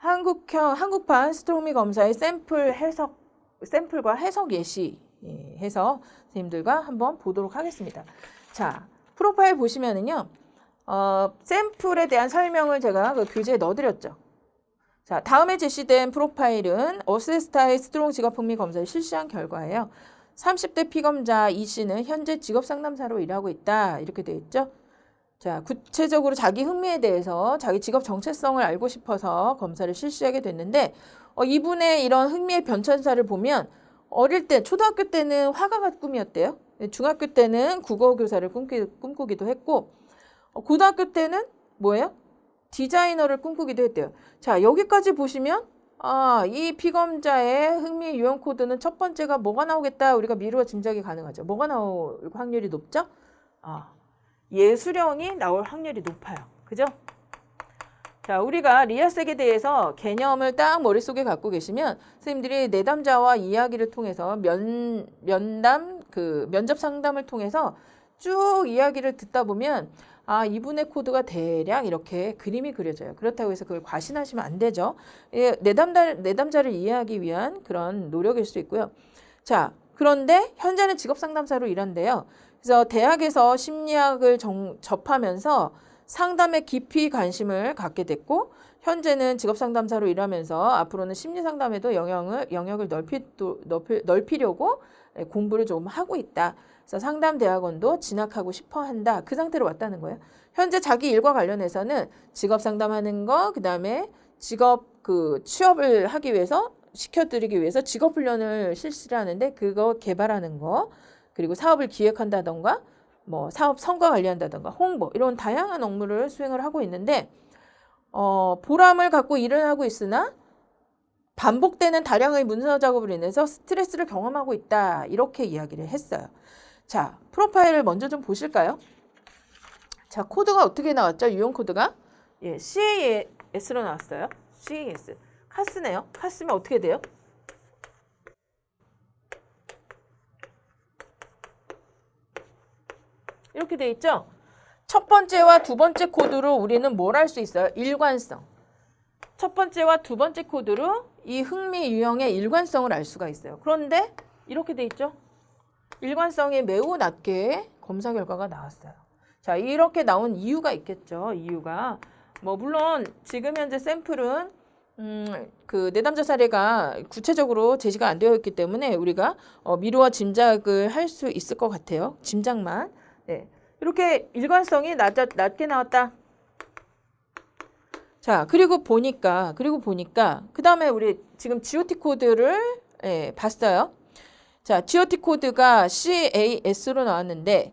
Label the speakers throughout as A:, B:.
A: 한국형 한국판 스트로미 검사의 샘플 해석 샘플과 해석 예시 예, 해서 선생님들과 한번 보도록 하겠습니다. 자, 프로파일 보시면은요. 어, 샘플에 대한 설명을 제가 그 교재에 넣어드렸죠. 자, 다음에 제시된 프로파일은 어세스타의 스트롱 직업 흥미 검사를 실시한 결과예요. 30대 피검자 이 씨는 현재 직업 상담사로 일하고 있다. 이렇게 되어 있죠. 자, 구체적으로 자기 흥미에 대해서 자기 직업 정체성을 알고 싶어서 검사를 실시하게 됐는데 어, 이분의 이런 흥미의 변천사를 보면 어릴 때 초등학교 때는 화가가 꿈이었대요. 중학교 때는 국어 교사를 꿈기, 꿈꾸기도 했고 어, 고등학교 때는 뭐예요? 디자이너를 꿈꾸기도 했대요. 자, 여기까지 보시면 아, 이 피검자의 흥미 유형 코드는 첫 번째가 뭐가 나오겠다. 우리가 미루어 짐작이 가능하죠. 뭐가 나올 확률이 높죠? 아, 예수령이 나올 확률이 높아요. 그죠? 자, 우리가 리아색에 대해서 개념을 딱 머릿속에 갖고 계시면 선생님들이 내담자와 이야기를 통해서 면, 면담, 그 면접 상담을 통해서 쭉 이야기를 듣다 보면 아, 이분의 코드가 대략 이렇게 그림이 그려져요. 그렇다고 해서 그걸 과신하시면 안 되죠. 예, 내담자, 내담자를 이해하기 위한 그런 노력일 수 있고요. 자, 그런데 현재는 직업 상담사로 일한대요. 그래서 대학에서 심리학을 정, 접하면서 상담에 깊이 관심을 갖게 됐고 현재는 직업 상담사로 일하면서 앞으로는 심리 상담에도 영향을 영역을 넓히, 또, 넓히, 넓히려고 예, 공부를 좀 하고 있다. 그래서 상담 대학원도 진학하고 싶어 한다. 그 상태로 왔다는 거예요. 현재 자기 일과 관련해서는 직업 상담하는 거, 그다음에 직업 그 취업을 하기 위해서 시켜드리기 위해서 직업 훈련을 실시를 하는데 그거 개발하는 거, 그리고 사업을 기획한다던가 뭐 사업 성과 관리한다던가 홍보 이런 다양한 업무를 수행을 하고 있는데 어, 보람을 갖고 일을 하고 있으나 반복되는 다량의 문서 작업으로 인해서 스트레스를 경험하고 있다. 이렇게 이야기를 했어요. 자, 프로파일을 먼저 좀 보실까요? 자, 코드가 어떻게 나왔죠? 유형 코드가? 예, CAS로 나왔어요. CAS. 카스네요. 카스면 어떻게 돼요? 이렇게 돼 있죠? 첫 번째와 두 번째 코드로 우리는 뭘 할 수 있어요? 일관성. 첫 번째와 두 번째 코드로 이 흥미 유형의 일관성을 알 수가 있어요. 그런데 이렇게 돼 있죠? 일관성이 매우 낮게 검사 결과가 나왔어요. 자, 이렇게 나온 이유가 있겠죠. 이유가 뭐 물론 지금 현재 샘플은 음, 그 내담자 사례가 구체적으로 제시가 안 되어 있기 때문에 우리가 어, 미루어 짐작을 할 수 있을 것 같아요. 짐작만. 네. 이렇게 일관성이 낮, 낮게 나왔다. 자, 그리고 보니까, 그리고 보니까, 그 다음에 우리 지금 GOT 코드를, 예, 봤어요. 자, GOT 코드가 CAS로 나왔는데,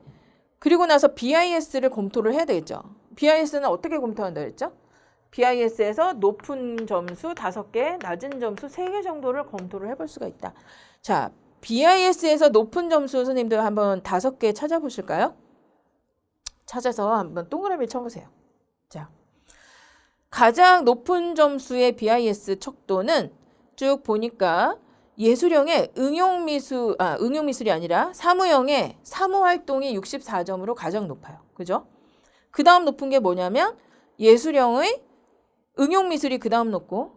A: 그리고 나서 BIS를 검토를 해야 되겠죠. BIS는 어떻게 검토한다 그랬죠? BIS에서 높은 점수 5개, 낮은 점수 3개 정도를 검토를 해볼 수가 있다. 자, BIS에서 높은 점수 선생님들 한번 5개 찾아보실까요? 찾아서 한번 동그라미 쳐보세요. 자, 가장 높은 점수의 BIS 척도는 쭉 보니까 예술형의 응용 미술 아 응용 미술이 아니라 사무형의 사무 활동이 64점으로 가장 높아요. 그죠? 그 다음 높은 게 뭐냐면 예술형의 응용 미술이 그 다음 높고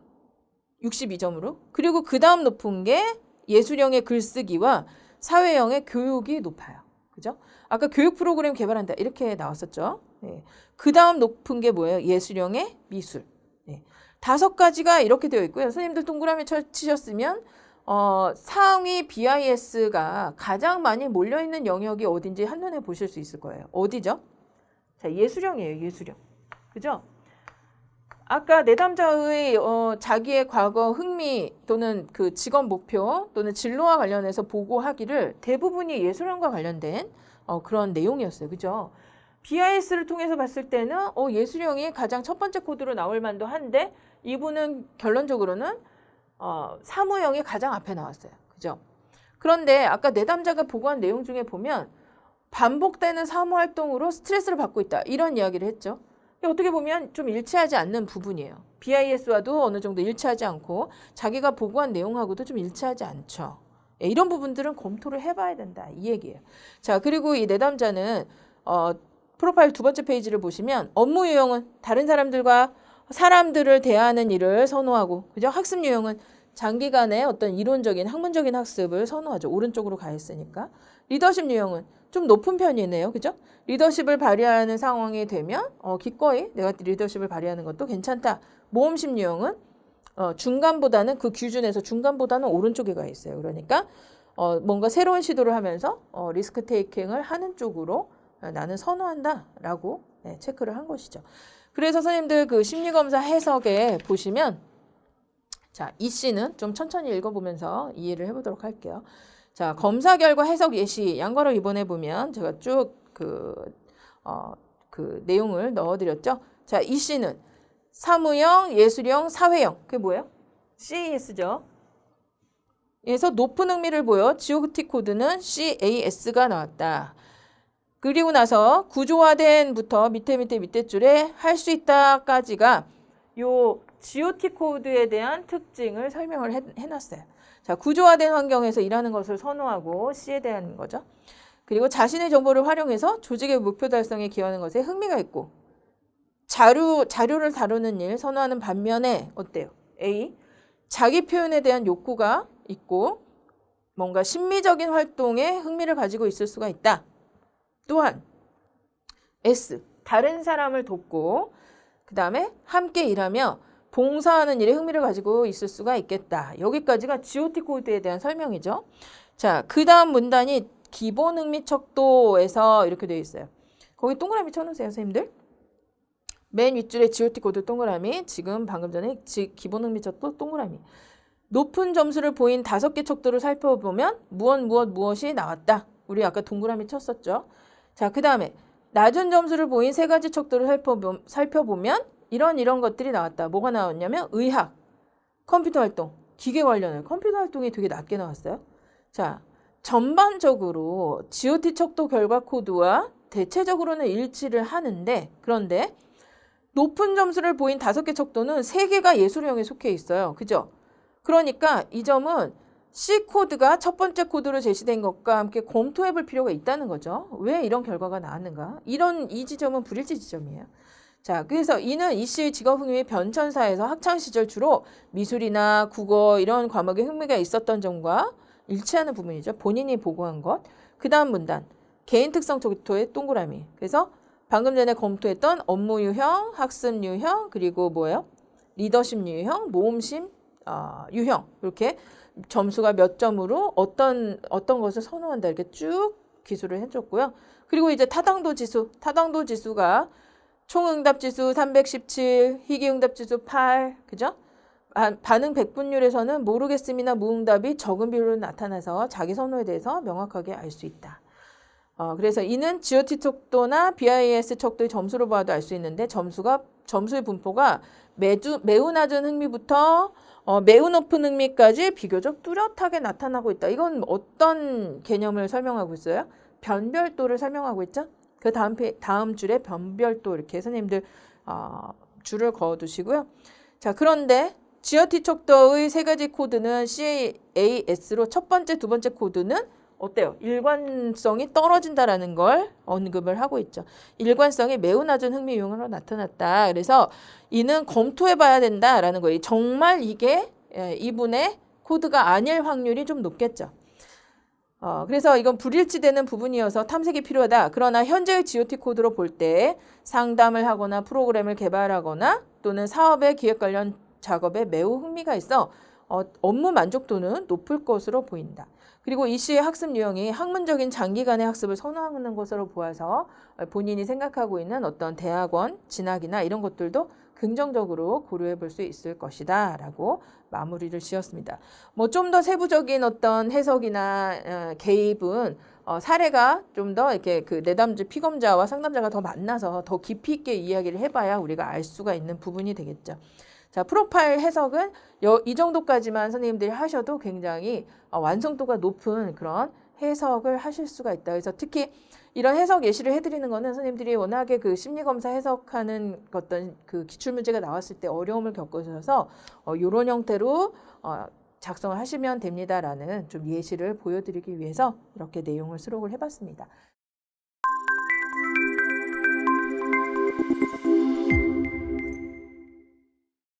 A: 62점으로 그리고 그 다음 높은 게 예술형의 글쓰기와 사회형의 교육이 높아요. 그죠? 아까 교육 프로그램 개발한다 이렇게 나왔었죠. 네. 그 다음 높은 게 뭐예요? 예술형의 미술. 네. 다섯 가지가 이렇게 되어 있고요. 선생님들 동그라미 쳐, 치셨으면 어, 상위 BIS가 가장 많이 몰려 있는 영역이 어딘지 한눈에 보실 수 있을 거예요. 어디죠? 자, 예술형이에요. 예술형. 그죠? 아까 내담자의 어, 자기의 과거 흥미 또는 그 직업 목표 또는 진로와 관련해서 보고하기를 대부분이 예술형과 관련된 어, 그런 내용이었어요. 그죠? BIS를 통해서 봤을 때는 어, 예술형이 가장 첫 번째 코드로 나올 만도 한데 이분은 결론적으로는 어, 사무형이 가장 앞에 나왔어요. 그죠? 그런데 아까 내담자가 보고한 내용 중에 보면 반복되는 사무 활동으로 스트레스를 받고 있다. 이런 이야기를 했죠. 어떻게 보면 좀 일치하지 않는 부분이에요. BIS와도 어느 정도 일치하지 않고 자기가 보고한 내용하고도 좀 일치하지 않죠. 예, 이런 부분들은 검토를 해봐야 된다. 이 얘기예요. 자, 그리고 이 내담자는 어, 프로파일 두 번째 페이지를 보시면 업무 유형은 다른 사람들과 사람들을 대하는 일을 선호하고 그죠? 학습 유형은 장기간의 어떤 이론적인 학문적인 학습을 선호하죠. 오른쪽으로 가 있으니까. 리더십 유형은 좀 높은 편이네요. 그죠? 리더십을 발휘하는 상황이 되면 어, 기꺼이 내가 리더십을 발휘하는 것도 괜찮다. 모험심 유형은 어, 중간보다는 그 기준에서 중간보다는 오른쪽에 가 있어요. 그러니까 어, 뭔가 새로운 시도를 하면서 어, 리스크 테이킹을 하는 쪽으로 어, 나는 선호한다라고 네, 체크를 한 것이죠. 그래서 선생님들 그 심리검사 해석에 보시면 자, 이 씨는 좀 천천히 읽어보면서 이해를 해보도록 할게요. 자, 검사 결과 해석 예시 양과로 이번에 보면 제가 쭉 그, 어, 그 내용을 넣어드렸죠. 자, 이 씨는 사무형, 예술형, 사회형. 그게 뭐예요? CAS죠. 에서 높은 흥미를 보여 GOT 코드는 CAS가 나왔다. 그리고 나서 구조화된부터 밑에 밑에 밑에 줄에 할 수 있다까지가 요 GOT 코드에 대한 특징을 설명을 해, 해놨어요. 자, 구조화된 환경에서 일하는 것을 선호하고 C에 대한 거죠. 그리고 자신의 정보를 활용해서 조직의 목표 달성에 기여하는 것에 흥미가 있고 자료, 자료를 다루는 일 선호하는 반면에 어때요? A. 자기 표현에 대한 욕구가 있고 뭔가 심미적인 활동에 흥미를 가지고 있을 수가 있다. 또한 S. 다른 사람을 돕고 그 다음에 함께 일하며 봉사하는 일에 흥미를 가지고 있을 수가 있겠다. 여기까지가 GOT 코드에 대한 설명이죠. 자, 그 다음 문단이 기본 흥미 척도에서 이렇게 되어 있어요. 거기 동그라미 쳐놓으세요, 선생님들. 맨 윗줄에 GOT 코드 동그라미, 지금 방금 전에 지, 기본 흥미 척도 동그라미. 높은 점수를 보인 다섯 개 척도를 살펴보면 무엇 무엇 무엇이 나왔다. 우리 아까 동그라미 쳤었죠. 자, 그 다음에 낮은 점수를 보인 세 가지 척도를 살펴보, 살펴보면 이런 이런 것들이 나왔다. 뭐가 나왔냐면 의학, 컴퓨터 활동, 기계 관련은 컴퓨터 활동이 되게 낮게 나왔어요. 자, 전반적으로 GOT 척도 결과 코드와 대체적으로는 일치를 하는데 그런데 높은 점수를 보인 다섯 개 척도는 세 개가 예술형에 속해 있어요. 그죠? 그러니까 이 점은 C 코드가 첫 번째 코드로 제시된 것과 함께 검토해 볼 필요가 있다는 거죠. 왜 이런 결과가 나왔는가? 이런 이 지점은 불일치 지점이에요. 자, 그래서 이는 이 씨의 직업 흥미 변천사에서 학창 시절 주로 미술이나 국어 이런 과목에 흥미가 있었던 점과 일치하는 부분이죠. 본인이 보고한 것. 그 다음 문단. 개인 특성 척도의 동그라미. 그래서 방금 전에 검토했던 업무 유형, 학습 유형, 그리고 뭐예요? 리더십 유형, 모험심 어, 유형. 이렇게 점수가 몇 점으로 어떤 어떤 것을 선호한다 이렇게 쭉 기술을 해줬고요. 그리고 이제 타당도 지수, 타당도 지수가 총응답 지수 317, 희귀응답 지수 8, 그죠? 아, 반응 백분율에서는 모르겠음이나 무응답이 적은 비율로 나타나서 자기 선호에 대해서 명확하게 알 수 있다. 어, 그래서 이는 GOT 척도나 BIS 척도의 점수로 봐도 알 수 있는데 점수가 점수의 분포가 매주 매우 낮은 흥미부터 어, 매우 높은 흥미까지 비교적 뚜렷하게 나타나고 있다. 이건 어떤 개념을 설명하고 있어요? 변별도를 설명하고 있죠. 그 다음 페, 다음 줄에 변별도 이렇게 선생님들 어, 줄을 그어 두시고요. 자, 그런데 GOT 척도의 세 가지 코드는 CAS로 첫 번째, 두 번째 코드는 어때요? 일관성이 떨어진다라는 걸 언급을 하고 있죠. 일관성이 매우 낮은 흥미 유형으로 나타났다. 그래서 이는 검토해 봐야 된다라는 거예요. 정말 이게 예, 이분의 코드가 아닐 확률이 좀 높겠죠. 어, 그래서 이건 불일치되는 부분이어서 탐색이 필요하다. 그러나 현재의 GOT 코드로 볼 때 상담을 하거나 프로그램을 개발하거나 또는 사업의 기획 관련 작업에 매우 흥미가 있어 어, 업무 만족도는 높을 것으로 보인다. 그리고 이 씨의 학습 유형이 학문적인 장기간의 학습을 선호하는 것으로 보아서 본인이 생각하고 있는 어떤 대학원 진학이나 이런 것들도 긍정적으로 고려해 볼 수 있을 것이다 라고 마무리를 지었습니다. 뭐 좀 더 세부적인 어떤 해석이나 어, 개입은 어, 사례가 좀 더 이렇게 그 내담자 피검자와 상담자가 더 만나서 더 깊이 있게 이야기를 해봐야 우리가 알 수가 있는 부분이 되겠죠. 자, 프로파일 해석은 여, 이 정도까지만 선생님들이 하셔도 굉장히 어, 완성도가 높은 그런 해석을 하실 수가 있다. 그래서 특히 이런 해석 예시를 해드리는 거는 선생님들이 워낙에 그 심리검사 해석하는 어떤 그 기출문제가 나왔을 때 어려움을 겪으셔서 어, 이런 형태로 어, 작성을 하시면 됩니다라는 좀 예시를 보여드리기 위해서 이렇게 내용을 수록을 해봤습니다.